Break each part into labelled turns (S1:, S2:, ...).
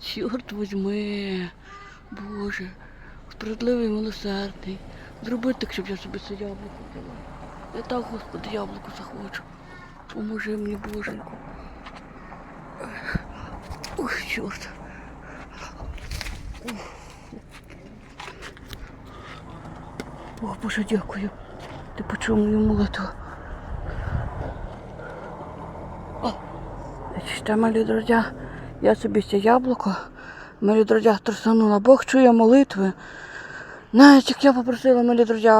S1: Чорт возьми, Боже, справедливий милосердний. Зроби так, щоб я собі це яблуко взяла. Я так, Господи, яблуко захочу. Поможи мені, Боженьку. Ух, чорт. О, Боже, дякую. Ти почув мою молитву. О, Чте, малі друзі, я собі це яблуко, малі друзі, трусанула. Бог чує молитви. Навіть як я попросила малі друзі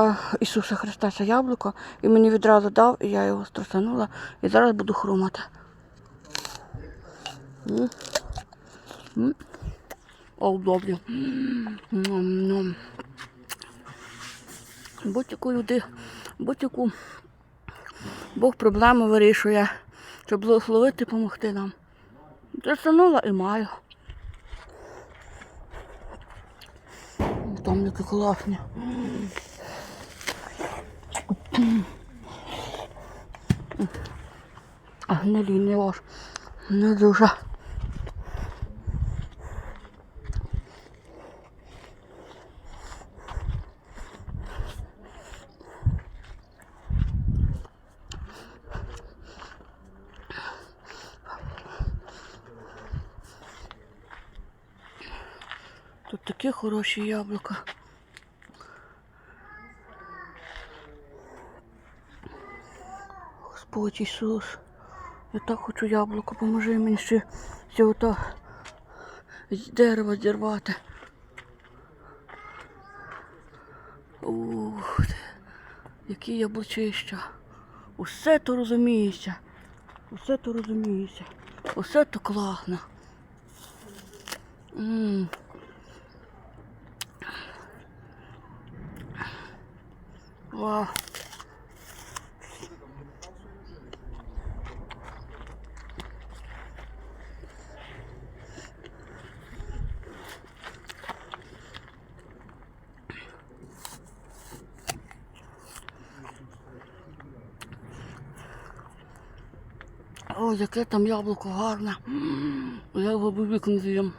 S1: Ісуса Христа це яблуко, і мені відразу дав, і я його струсанула, і зараз буду хрумати. М. М. О, добре. Будь-яку люди, будь-яку Бог проблему вирішує, щоб благословити допомогти нам. Трясанула і маю. Там які класні. А гнилі не ваш. Не дуже. Тут такі хороші яблука. Господь Ісус, я так хочу яблуко, поможи мені ще цього та з дерева зірвати. Ух, ти, які яблучища. Усе то розуміється. Усе то розуміється. Усе то класно. М. Вау. О, яке там яблуко гарне. М, Я його би вікон з'їм.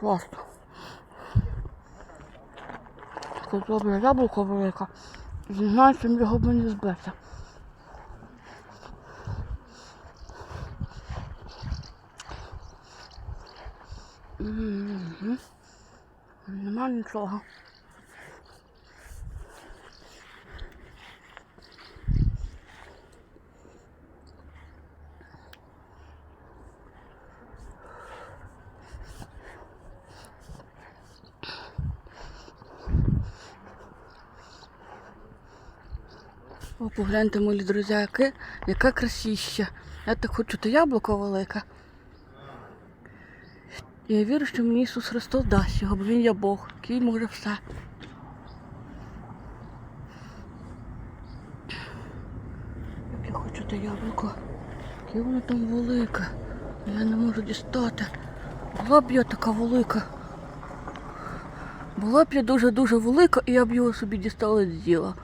S1: Класно. Таке добре яблуко велике. Знаю, чим його мені збити. Нема нічого. О, погляньте, мої друзі, яка красища. Я так хочу то яблуко велике. Я вірю, що мені Ісус Христос дасть його, бо Він є Бог, який може все. Як я хочу те яблуко. Яке воно там велике. Я не можу дістати. Була б я така велика. Була б я дуже-дуже велика, і я б його собі дістала з діла.